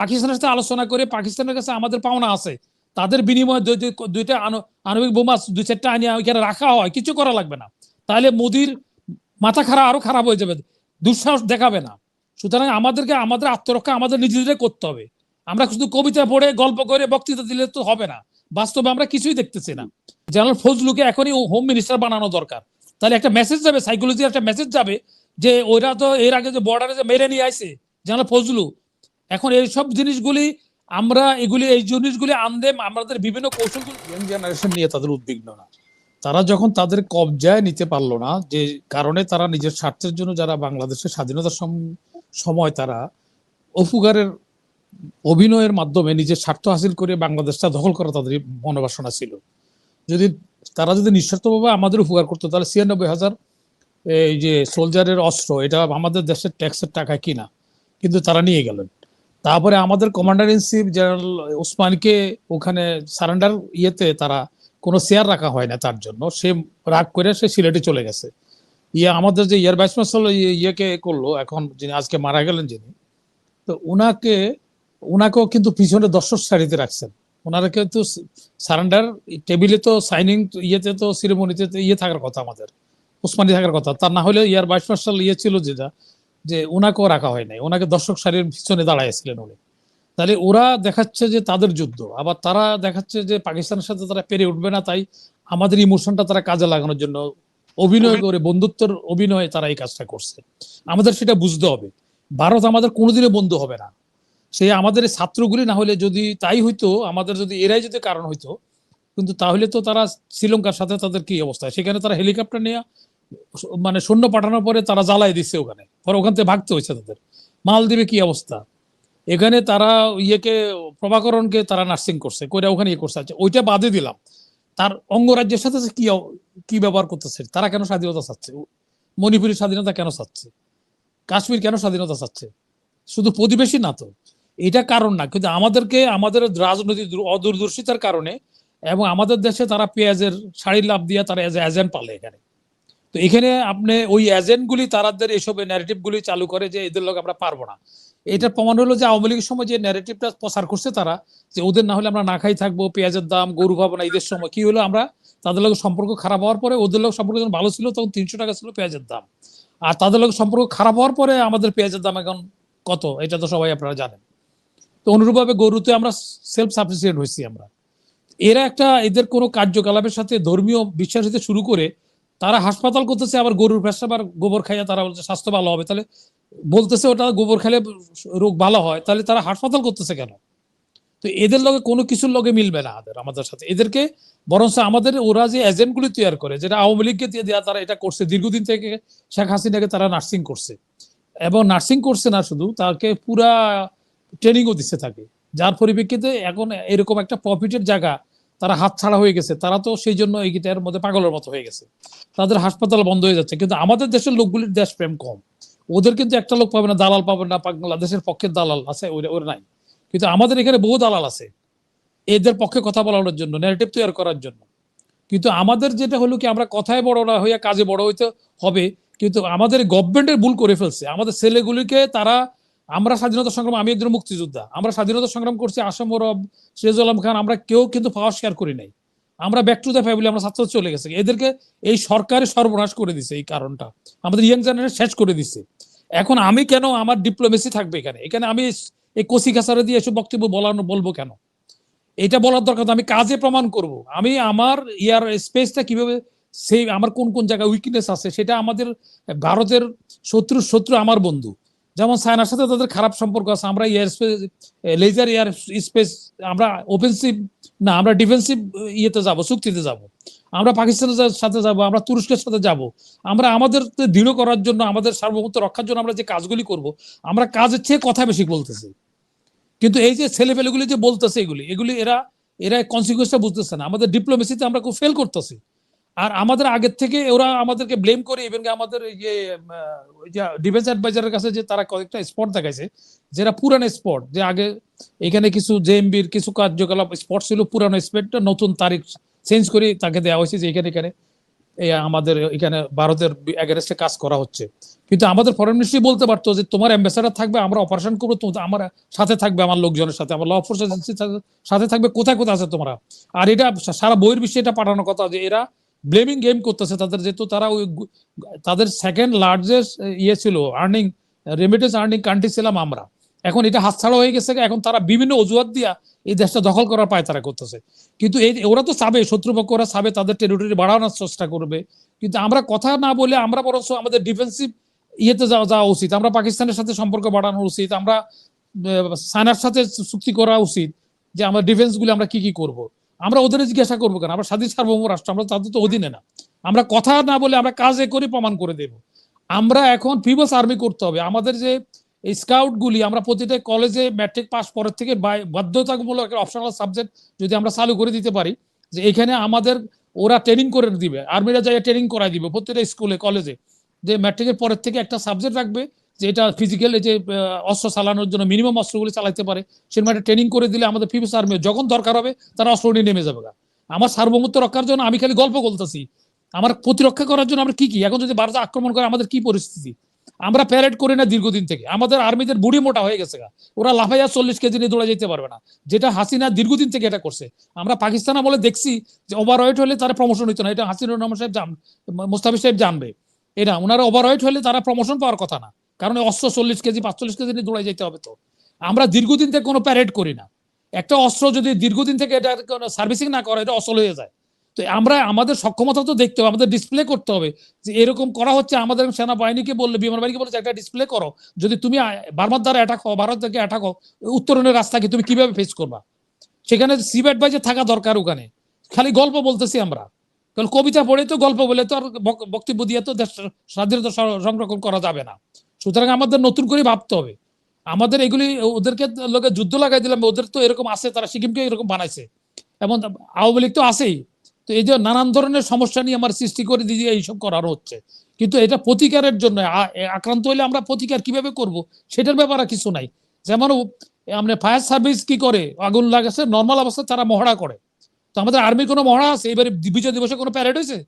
পাকিস্তানের সাথে আলোচনা করে পাকিস্তানের কাছে আমাদের পাওনা আছে। তাদের বিনিময়ে দুই- দুই- দুইটা আণু- আণবিক বোমা, দুই চারটা আনি ওইখানে রাখা হয়, কিছু করা লাগবে না। তাহলে মোদির মাথা খারাপ আরও খারাপ হয়ে যাবে, দুঃসাহস দেখাবে না। সুতরাং আমাদেরকে, আমাদের আত্মরক্ষা আমাদের নিজেদের করতে হবে। আমরা শুধু কবিতা পড়ে, গল্প করে বক্তৃতা দিলে তো হবে না। বাস্তবে আমরা কিছুই দেখতেছি না। জেনারেল ফজলুকে এখনই হোম মিনিস্টার বানানো দরকার। তাহলে একটা মেসেজ যাবে সাইকোলজি একটা মেসেজ যাবে যে ওরা তো এর আগে যে বর্ডারে যে মেরে নিয়ে আইছে, জেনারেল ফজলু এখন এই সব জিনিসগুলি আমরা এগুলি, এই জিনিসগুলি আনদে আমাদের বিভিন্ন কৌশলগুলি ইয়াং জেনারেশন নিয়ে তাদের উদ্বিগ্ন না। তারা যখন তাদের কবজায় নিতে পারল না, যে কারণে তারা নিজের স্বার্থের জন্য যারা বাংলাদেশের স্বাধীনতার সময় তারা অপুগারের অভিনয়ের মাধ্যমে নিজের স্বার্থ হাসিল করে বাংলাদেশটা দখল করা তাদের মনোবাসনা ছিল। যদি তারা যদি নিঃস্বার্থভাবে আমাদের উপকার করতো, তাহলে ছিয়ানব্বই হাজার, এই যে সোলজারের অস্ত্র, এটা আমাদের দেশের ট্যাক্সের টাকা কিনা? কিন্তু তারা নিয়ে গেলেন। তারপরে আমাদের কমান্ডার ইন চিফ জেনারেল ওসমানকে ওখানে সারেন্ডার ইয়েতে তারা কোনো শেয়ার রাখা হয় না তার জন্য। সে রাগ করে সে সিলেটে চলে গেছে। ইয়ে আমাদের যে ইয়ার ভাইস মার্শাল ইয়েকে করল, এখন যিনি আজকে মারা গেলেন যিনি, তো ওনাকে ওনাকেও কিন্তু পিছনে দর্শক সারিতে রাখছেন। ওনারা কিন্তু সারেন্ডার টেবিলে তো সাইনিং ইয়েতে তো সিরেমনিতে ইয়ে থাকার কথা আমাদের, ওসমানি থাকার কথা। তা না হলে ইয়ার ভাইস মার্শাল ইয়ে ছিল যেটা যে ওনাকেও রাখা হয় নাই। ওনাকে দর্শক সারির পিছনে দাঁড়াইছিলেন উনি। তাহলে ওরা দেখাচ্ছে যে তাদের যুদ্ধ। আবার তারা দেখাচ্ছে যে পাকিস্তানের সাথে তারা পেরে উঠবে না, তাই আমাদের ইমোশনটা তারা কাজে লাগানোর জন্য অভিনয় করে, বন্ধুত্বের অভিনয়ে তারা এই কাজটা করছে। আমাদের সেটা বুঝতে হবে। ভারত আমাদের কোনোদিনও বন্ধু হবে না। সে আমাদের ছাত্রগুলি না হলে যদি তাই হইতো, আমাদের যদি এরাই যদি কারণ হইতো, কিন্তু তাহলে তো তারা শ্রীলঙ্কার সাথে তাদের কি অবস্থা? সেখানে তারা হেলিকপ্টার নিয়ে মানে সৈন্য পাঠানোর পরে তারা জ্বালাই দিচ্ছে ওখানে। পরে ওখান থেকে ভাগতে হয়েছে তাদের। মালদ্বীপে কি অবস্থা? এখানে তারা ইয়েকে, প্রভাকরণকে তারা নার্সিং করছে, কইরা ওখানে ইয়ে করছে। আচ্ছা ওইটা বাদে দিলাম। তার অঙ্গরাজ্যের সাথে কি কি ব্যবহার করতেছে? তারা কেন স্বাধীনতা চাচ্ছে? মণিপুরের স্বাধীনতা কেন চাচ্ছে? কাশ্মীর কেন স্বাধীনতা চাচ্ছে? শুধু প্রতিবেশী না তো। এটা কারণ না। কিন্তু আমাদেরকে, আমাদের রাজনৈতিক দূর- অদূরদর্শিতার কারণে এবং আমাদের দেশে তারা পেঁয়াজের শাড়ির লাভ দিয়ে তারা এজেন্ট পালে এখানে। তো এখানে আপনি ওই এজেন্টগুলি তারাদের এইসব ন্যারেটিভগুলি চালু করে যে এদের লোক আমরা পারব না। এটা প্রমাণ হলো যে আওয়ামী লীগের সময় যে ন্যারেটিভটা প্রচার করছে তারা, যে ওদের না হলে আমরা না খাই থাকব, পেঁয়াজের দাম, গরু পাবো না, ঈদের সময় কি হলো আমরা, তাদের লোক সম্পর্ক খারাপ হওয়ার পরে ওদের লোক সম্পর্ক যখন ভালো ছিল তখন তিনশো টাকা ছিল পেঁয়াজের দাম। আর তাদের লোক সম্পর্ক খারাপ হওয়ার পরে আমাদের পেঁয়াজের দাম এখন কত? এটা তো সবাই আপনারা জানেন। তো অনুরূপভাবে গরুতে আমরা সেলফ সাফিসিয়েন্ট হয়েছি আমরা। এরা একটা এদের কোনো কার্যকলাপের সাথে ধর্মীয় বিশ্বাস হতে শুরু করে তারা হাসপাতাল করতেছে, আবার গরুর পেশাব আর গোবর খাইয়া তারা বলছে, স্বাস্থ্য ভালো হবে। তাহলে বলতেছে ওটা গোবর খেলে রোগ ভালো হয়, তাহলে তারা হাসপাতাল করতেছে কেন? তো এদের লগে কোনো কিছুর লগে মিলবে না আমাদের আমাদের সাথে। এদেরকে বরঞ্চ আমাদের, ওরা যে এজেন্টগুলি তৈরি করে, যেটা আওয়ামী লীগকে দিয়ে দেওয়া তারা এটা করছে, দীর্ঘদিন থেকে শেখ হাসিনাকে তারা নার্সিং করছে। এবং নার্সিং করছে না শুধু, তাকে পুরা ট্রেনিংও দিচ্ছে থাকে যার পরিপ্রেক্ষিতে এখন এরকম একটা প্রফিটের জায়গা তারা হাত ছাড়া হয়ে গেছে। তারা তো সেই জন্য এইটার মধ্যে পাগলের মতো হয়ে গেছে। তাদের হাসপাতাল বন্ধ হয়ে যাচ্ছে। কিন্তু আমাদের দেশের লোকগুলির দেশপ্রেম কম। ওদের কিন্তু একটা লোক পাবে না, দালাল পাবে না, বাংলাদেশের পক্ষে দালাল আছে ওরা নাই। কিন্তু আমাদের এখানে বহু দালাল আছে। এদের পক্ষে কথা বলানোর জন্য ন্যারেটিভ তৈরি করার জন্য। কিন্তু আমাদের যেটা হলো কি, আমরা কথায় বড় না হইয়া কাজে বড় হইতে হবে। কিন্তু আমাদের গভর্নমেন্টের ভুল করে ফেলছে। আমাদের ছেলেগুলিকে তারা আমরা স্বাধীনতা সংগ্রাম, আমি একজন মুক্তিযোদ্ধা। আমরা স্বাধীনতা সংগ্রাম করছি আসাম রব সিরাজুল আলম খান, আমরা কেউ কিন্তু পাওয়ার শেয়ার করি নাই। আমরা ব্যাক টু দ্য ফ্যামিলি আমরা ছাত্র চলে গেছে। এদেরকে এই সরকারে সর্বনাশ করে দিছে এই কারণটা। আমাদের ইয়াং জেনারেশন শেষ করে দিছে। এখন আমি কেন আমার ডিপ্লোমেসি থাকবে এখানে? এখানে আমি এই কচি কাছারে দিয়ে এসব বক্তব্য বলানো বলব কেন? এটা বলার দরকার আমি কাজে প্রমাণ করব। আমি আমার ইয়ার স্পেসটা কীভাবে সেই আমার কোন কোন জায়গায় উইকনেস আছে, সেটা আমাদের ভারতের শত্রু শত্রু আমার বন্ধু। যেমন চায়নার সাথে তাদের খারাপ সম্পর্ক আছে, আমরা air space laser air space আমরা ওফেন্সিভ না, আমরা ডিফেন্সিভ ইয়েতে যাব, চুক্তিতে যাব। আমরা পাকিস্তানের সাথে যাব, আমরা তুরস্কের সাথে যাব। আমরা আমাদের দৃঢ় করার জন্য, আমাদের সার্বভৌমত্ব রক্ষার জন্য আমরা যে কাজগুলি করব, আমরা কাজের চেয়ে কথা বেশি বলতেছি। কিন্তু এই যে ছেলেপেলেগুলি যে বলতেছে এগুলি এগুলি এরা এরা কনসিকুয়েন্সটা বুঝতেছে না। আমাদের ডিপ্লোমেসিতে আমরা খুব ফেল করতেছি। আর আমাদের আগের থেকে ওরা আমাদেরকে ব্লেম করে ইভেন আমাদের যে ডিফেন্স অ্যাডভাইজারের কাছে যে তারা কয়েকটা স্পট দেখাইছে, যেটা পুরানো স্পট যে আগে এখানে কিছু জেএমবির কিছু কার্যকলাপ স্পট ছিল পুরানো স্পটটা নতুন তারিখ চেঞ্জ করে তাকে দেওয়া হয়েছে যে এখানে এখানে আমাদের এখানে ভারতের এগেনস্টে কাজ করা হচ্ছে। কিন্তু আমাদের ফরেন মিনিস্ট্রি বলতে পারতো যে তোমার অ্যাম্বাসাডার থাকবে, আমরা অপারেশন করব আমার সাথে থাকবে আমার লোকজনের সাথে, আমার ল ফোর্স সাথে থাকবে, কোথায় কোথায় আছে তোমরা? আর এটা সারা বইয়ের বিশ্বে এটা পাঠানোর কথা যে এরা ব্লেমিং গেম করতেছে তাদের, যেহেতু তারা ওই তাদের সেকেন্ড লার্জেস্ট ইয়ে ছিল আর্নিং রেমিটেন্স আর্নিং কান্ট্রি ছিলাম আমরা। এখন এটা হাতছাড়া হয়ে গেছে, এখন তারা বিভিন্ন অজুহাত দিয়া এই দেশটা দখল করার পায় তারা করতেছে। কিন্তু এই, ওরা তো চাবে শত্রুপক্ষ ওরা তাদের টেরিটরি বাড়ানোর চেষ্টা করবে। কিন্তু আমরা কথা না বলে, আমরা বরঞ্চ আমাদের ডিফেন্সিভ ইয়েতে যাওয়া যাওয়া উচিত। আমরা পাকিস্তানের সাথে সম্পর্ক বাড়ানো উচিত। আমরা সানার সাথে চুক্তি করা উচিত যে আমরা ডিফেন্সগুলো আমরা কি কি করব। আমরা ওদের জিজ্ঞাসা করব কেন? আমরা স্বাধীন সার্বভৌম রাষ্ট্র, আমরা তাদের তো অধীনে না। আমরা কথা না বলে আমরা কাজে করে, প্রমাণ করে দেব। আমরা এখন পিপলস আর্মি করতে হবে। আমাদের যে এই স্কাউট গুলি আমরা প্রতিটা কলেজে ম্যাট্রিক পাস পরের থেকে বাধ্যতামূলক একটা অপশনাল সাবজেক্ট যদি আমরা চালু করে দিতে পারি, যে এখানে আমাদের ওরা ট্রেনিং করে দিবে। আর্মিরা যাই ট্রেনিং করাই দিবে প্রত্যেকটা স্কুলে, কলেজে। যে ম্যাট্রিকের পরের থেকে একটা সাবজেক্ট রাখবে যে এটা ফিজিক্যাল যে অস্ত্র চালানোর জন্য মিনিমাম অস্ত্রগুলি চালাতে পারে, সেরকম একটা ট্রেনিং করে দিলে আমাদের পিপলস আর্মি যখন দরকার হবে, তারা অস্ত্র নিয়ে নেমে যাবে। আমার সার্বভৌমত্ব রক্ষার জন্য আমি খালি গল্প বলতেছি। আমার প্রতিরক্ষা করার জন্য আমরা কি কি? এখন যদি ভারত আক্রমণ করে আমাদের কি পরিস্থিতি? আমরা প্যারেড করি না দীর্ঘদিন থেকে। আমাদের আর্মিদের বুড়ি মোটা হয়ে গেছে। ওরা লাফাইয়া চল্লিশ কেজি নিয়ে দৌড়ে যেতে পারবে না। যেটা হাসিনা দীর্ঘদিন থেকে এটা করছে। আমরা পাকিস্তান বলে দেখছি যে ওভারওয়েট হলে তারা প্রমোশন হইতো না। এটা হাসিনুর রহমান সাহেব জান মোস্তাফি সাহেব জানবে। এটা ওনারা ওভারওয়েট হলে তারা প্রমোশন পাওয়ার কথা না। কারণ অস্ত্র চল্লিশ কেজি, পাঁচচল্লিশ কেজি নিয়ে দৌড়ে যেতে হবে তো। আমরা দীর্ঘদিন থেকে কোনো প্যারেড করি না। একটা অস্ত্র যদি দীর্ঘদিন থেকে এটা সার্ভিসিং না করে, এটা অসল হয়ে যায়। তো আমরা, আমাদের সক্ষমতা তো দেখতে হবে, আমাদের ডিসপ্লে করতে হবে যে এরকম করা হচ্ছে, আমাদের সেনাবাহিনীকে বললে, বিমান বাহিনীকে বলে একটা ডিসপ্লে করো। যদি তুমি বার্মার দ্বারা অ্যাটাক হও, ভারত থেকে অ্যাটাক হও, উত্তরণের রাস্তাকে তুমি কীভাবে ফেস করবা? সেখানে সিভ অ্যাডভাইজার থাকা দরকার ওখানে, খালি গল্প বলতেছি আমরা। কারণ কবিতা পড়ে তো গল্প বলে তো আর বক- বক্তব্য দিয়ে তো দেশ, স্বাধীনতা সংরক্ষণ করা যাবে না। সুতরাং আমাদের নতুন করে ভাবতে হবে। আমাদের এগুলি, ওদেরকে লোকে যুদ্ধ লাগাই দিলাম, ওদের তো এরকম আছে, তারা সিকিমকে এরকম বানাইছে। এবং আওয়ামী লীগ তো আছেই। তো এই যে নানান ধরনের সমস্যা নিয়ে আমার সৃষ্টি করে দিয়ে এইসব করানো হচ্ছে। কিন্তু এটা প্রতিকারের জন্য আক্রান্ত হলে আমরা প্রতিকার কীভাবে করব, সেটার ব্যাপারে কিছু নাই। যেমন আমরা ফায়ার সার্ভিস কি করে, আগুন লাগাছে নর্মাল অবস্থায় তারা মহড়া করে। তো আমাদের আর্মির কোনো মহড়া আছে? এবারে বিজয় দিবসে কোনো প্যারেড হয়েছে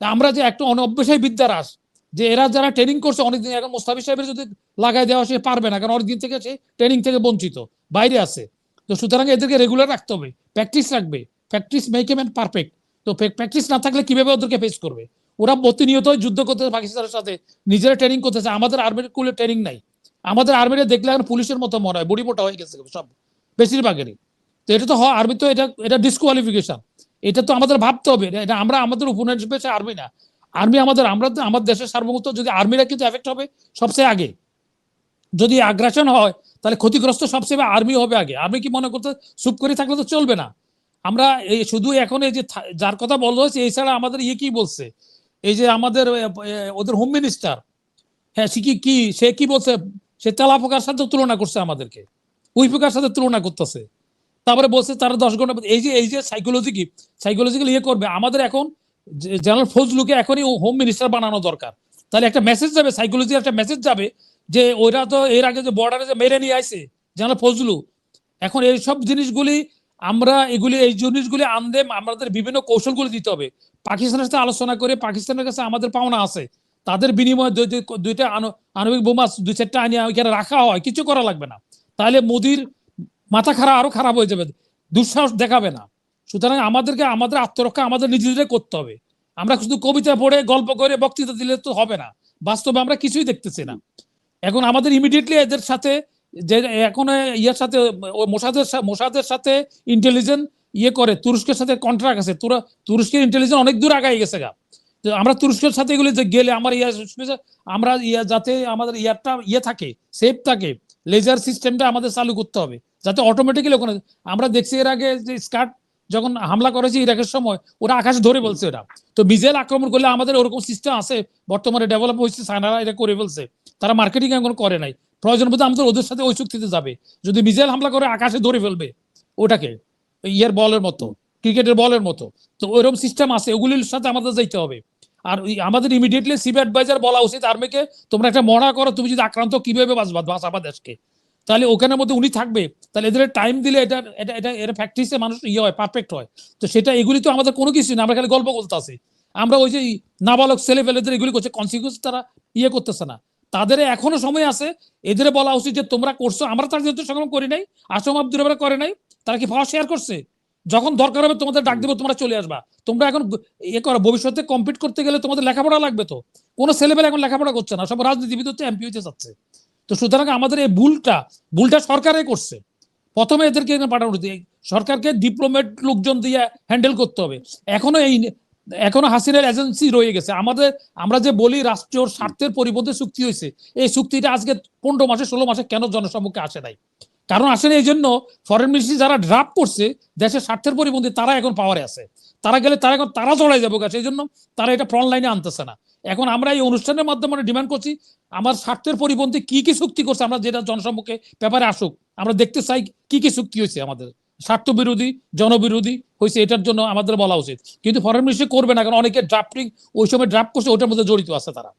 আমরা যে একটা অনভ্যাসায় বিদ্যার আস যে এরা যারা ট্রেনিং করছে, অনেকদিন এখন মোস্তাফিজ সাহেবের যদি লাগাই দেওয়া সে পারবে না, কারণ অনেকদিন থেকে সে ট্রেনিং থেকে বঞ্চিত, বাইরে আছে। তো সুতরাং এদেরকে রেগুলার রাখতে হবে প্র্যাকটিস রাখবে প্র্যাকটিস মেক এম পারফেক্ট তো প্র্যাকটিস না থাকলে কীভাবে ওদেরকে ফেস করবে? ওরা প্রতিনিয়ত যুদ্ধ করতে, পাকিস্তানের সাথে নিজেরা ট্রেনিং করতেছে, আমাদের আর্মির কুলে ট্রেনিং নাই। আমাদের আর্মিরা দেখলে এখন পুলিশের মতো মনে হয়, বডি মোটা হয়ে গেছে সব, বেশিরভাগেরই। তো এটা তো হয় আর্মি তো এটা এটা ডিসকোয়ালিফিকেশন এটা তো আমাদের ভাবতে হবে, এটা- আমরা আমাদের পেয়েছে আর্মি না। আর্মি আমাদের, আমরা আমাদের দেশের সার্বভৌমত্ব যদি আর্মিরা কিন্তু এফেক্ট হবে সবচেয়ে আগে। যদি আগ্রাসন হয়, তাহলে ক্ষতিগ্রস্ত সবচেয়ে আর্মি হবে আগে। আর্মি কি মনে করতে চুপ করে থাকলে তো চলবে না। আমরা এই শুধু এখন এই যে যার কথা বলা হয়েছে এছাড়া আমাদের ইয়ে কি বলছে? এই যে আমাদের ওদের হোম মিনিস্টার হ্যাঁ সে কি কি, সে কি বলছে? সে তেলাপোকার সাথে তুলনা করছে আমাদেরকে। উইপোকার সাথে তুলনা করতেছে। তারপরে বলছে তারা দশ ঘণ্টা, এই যে এই যে সাইকোলজি কি সাইকোলজিক্যাল ইয়ে করবে। আমাদের এখন জেনারেল ফজলুকে এখনই হোম মিনিস্টার বানানো দরকার। তাহলে একটা মেসেজ যাবে সাইকোলজি একটা মেসেজ যাবে, যে ওরা তো এর আগে যে বর্ডারে যে মেরে নিয়ে আসে জেনারেল ফজলু। এখন এই সব জিনিসগুলি আমরা এগুলি, এই জিনিসগুলি আনদে আমাদের বিভিন্ন কৌশলগুলি দিতে হবে। পাকিস্তানের সাথে আলোচনা করে পাকিস্তানের কাছে আমাদের পাওনা আছে। তাদের বিনিময়ে দুই- দুই- দুইটা আণু- আণবিক বোমা, দুই চারটা আনিয়ে এখানে রাখা হয়, কিছু করা লাগবে না। তাহলে মোদির মাথা খারাপ, আরও খারাপ হয়ে যাবে। দুঃসাহস দেখাবে না। সুতরাং আমাদেরকে, আমাদের আত্মরক্ষা আমাদের নিজেদের করতে হবে। আমরা শুধু কবিতা পড়ে, গল্প করে, বক্তৃতা দিলে তো হবে না। বাস্তবে আমরা কিছুই দেখতেছি না। এখন আমাদের ইমিডিয়েটলি এদের সাথে যে, এখন ইয়ের সাথে মোসাদের মোসাদের সাথে ইন্টেলিজেন্ট ইয়ে করে, তুরস্কের সাথে কন্ট্রাক্ট আছে। তুরা, তুরস্কের ইন্টেলিজেন্স অনেক দূর আগাই গেছে গা। আমরা তুরস্কের সাথে এগুলি যে গেলে আমার ইয়া আমরা ইয়া যাতে আমাদের ইয়ারটা ইয়ে থাকে সেফ থাকে লেজার সিস্টেমটা আমাদের চালু করতে হবে। যাতে অটোমেটিক্যালি ওখানে, আমরা দেখছি এর আগে যে স্কার্ট যখন হামলা করেছে ইরাকের সময়, ওরা আকাশে ধরে বলছে ওরা। তো মিজেল আক্রমণ করলে আমাদের ওরকম সিস্টেম আছে, বর্তমানে ডেভেলপ হয়েছে চায়নারা এটা করে ফেলছে। তারা মার্কেটিং এখন করে নাই। প্রয়োজন বোধ আমাদের ওদের সাথে ওই চুক্তিতে যাবে। যদি মিজেল হামলা করে, আকাশে ধরে ফেলবে ওটাকে, ইয়ের বলের মতো, ক্রিকেটের বলের মতো। তো ওইরকম সিস্টেম আছে, ওগুলির সাথে আমাদের যাইতে হবে। আর আমাদের ইমিডিয়েটলি সিভ অ্যাডভাইজার বলা উচিত আর্মিকে তোমরা একটা মহড়া করো, তুমি যদি আক্রান্ত, কীভাবে বাঁচবা, বাঁচাবা দেশকে? তাহলে ওখানের মধ্যে উনি থাকবে। তাহলে এদের টাইম দিলে এটা এটা এটা এটা প্র্যাকটিসে মানুষ ইয়ে হয় পারফেক্ট হয়। তো সেটা, এগুলি তো আমাদের কোনো কিছু না, আমরা খালি গল্প বলতে আছি আমরা ওই যে নাবালক ছেলে ফেলেদের এগুলি করছে কনসিকুয়েন্স তারা ইয়ে করতেছে না। তাদের এখনও সময় আছে, এদের বলা উচিত যে তোমরা করছ, আমরা তার যেহেতু সংগ্রাম করি নাই আসম আব্দুর করে নাই, তারা কি পাওয়ার শেয়ার করছে? যখন দরকার হবে তোমাদের ডাক দেবো, তোমরা চলে আসবা। তোমরা এখন ইয়ে করো, ভবিষ্যতে কম্পিট করতে গেলে তোমাদের লেখাপড়া লাগবে তো। কোনো ছেলেবেলে এখন লেখাপড়া করছে না, সব রাজনীতিবিদ হচ্ছে এমপি হতে যাচ্ছে। তো সুতরাং আমাদের এই ভুলটা ভুলটা সরকারে করছে। প্রথমে এদেরকে এখানে পাঠানো। সরকারকে ডিপ্লোমেট লোকজন দিয়ে হ্যান্ডেল করতে হবে। এখনও এই এখনও হাসিনার এজেন্সি রয়ে গেছে। আমাদের, আমরা যে বলি রাষ্ট্রীয় স্বার্থের পরিবর্তে চুক্তি হয়েছে, এই চুক্তিটা আজকে পনেরো মাসে, ষোলো মাসে কেন জনসম্মুখে আসে নাই? কারণ আসেন এই জন্য ফরেন মিনিস্ট্রি যারা ড্রাফট করছে, দেশের স্বার্থের পরিবর্তে তারা এখন পাওয়ারে আছে। তারা গেলে তারা এখন, তারা জড়াই যাব সেই জন্য তারা এটা ফ্রন্ট লাইনে আনতেছে না। এখন আমরা এই অনুষ্ঠানের মাধ্যমে ডিমান্ড করছি, আমার স্বার্থের পরিপন্থী কি কি চুক্তি করছে, আমরা যেটা জনসম্মুখে ব্যাপারে আসুক, আমরা দেখতে চাই কি কি চুক্তি হয়েছে আমাদের। স্বার্থ বিরোধী জনবিরোধী হয়েছে, এটার জন্য আমাদের বলা উচিত। কিন্তু ফরেন মিনিস্ট্রি করবে না, কারণ অনেকে ড্রাফটিং ওই সময় ড্রাফট করছে, ওটার মধ্যে জড়িত আছে তারা।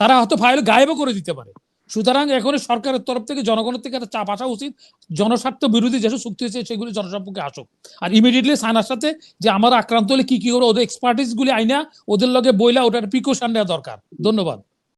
তারা হয়তো ফাইল গায়েবও করে দিতে পারে। সুতরাং এখন সরকারের তরফ থেকে, জনগণের থেকে একটা চাপ আসা উচিত। জনস্বার্থ বিরোধী যেসব চুক্তি হয়েছে, সেগুলি জনসম্পর্কে আসুক। আর ইমিডিয়েটলি সানার সাথে যে আমার আক্রান্ত হলে কি কি করে ওদের এক্সপার্টিস গুলি আইনা, ওদের লগে বইলা, ওটার প্রিকশন নেওয়া দরকার। ধন্যবাদ।